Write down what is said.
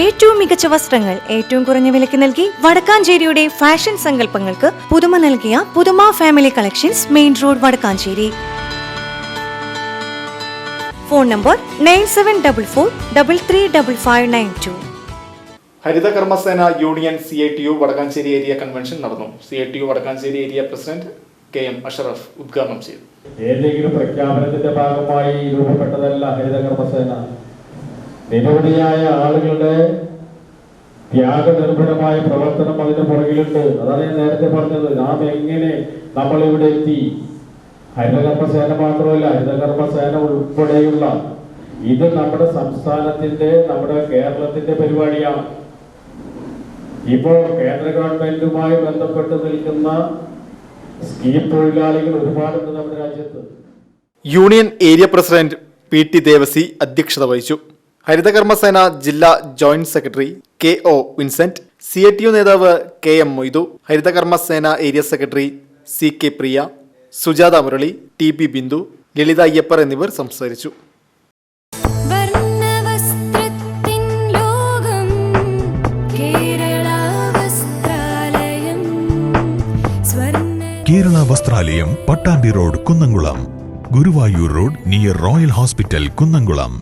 ഏറ്റവും മികച്ച വസ്ത്രങ്ങൾ ഏറ്റവും കുറഞ്ഞ വിലയ്ക്ക് നൽകി വടക്കാഞ്ചേരിയുടെ ഫാഷൻ സങ്കല്പങ്ങൾക്ക് പുതുമ നൽകിയ പുതുമ family collections main road Vadakkanchery. Phone number nine seven double four double three double five nine two Haritha Karmasena union C I T U Vadakkanchery area convention നടന്നു. C I T U Vadakkanchery area president K M Ashraf ഉദ്ഘാടനം ചെയ്തു. ഏതെങ്കിലും പ്രഖ്യാപനത്തിന്റെ ഭാഗമായി രൂപപ്പെട്ടതല്ല ഹരിത കർമ്മസേന നിരവധിയായ ആളുകളുടെ ത്യാഗനിർഭരമായ പ്രവർത്തനം അതിന് പുറകിലുണ്ട്. അതാണ് ഞാൻ നേരത്തെ പറഞ്ഞത്. നാം എങ്ങനെ നമ്മൾ ഇവിടെ എത്തി? ഹരിതകർമ്മസേന മാത്രമല്ല ഹരിതകർമ്മസേന ഉൾപ്പെടെയുള്ള ഇത് നമ്മുടെ സംസ്ഥാനത്തിന്റെ നമ്മുടെ കേരളത്തിന്റെ പരിപാടിയാണ്. ഇപ്പോൾ കേന്ദ്ര ഗവൺമെന്റുമായി ബന്ധപ്പെട്ട് നിൽക്കുന്ന സ്കീം തൊഴിലാളികൾ ഒരുപാടുണ്ട് നമ്മുടെ രാജ്യത്ത്. Union area president P T Devasi അധ്യക്ഷത വഹിച്ചു. ഹരിതകർമ്മസേന ജില്ലാ joint secretary K O Vincent C A T U നേതാവ് K M Moidu Harithakarmasena area secretary C K Priya Sujatha Murali T P Bindu Lalitha Ayyappar എന്നിവർ സംസാരിച്ചു. Kerala Vasthralayam Swarna Kerala Vasthralayam Pattambi road Kunnamkulam. Guruvayur road near royal hospital Kunnamkulam.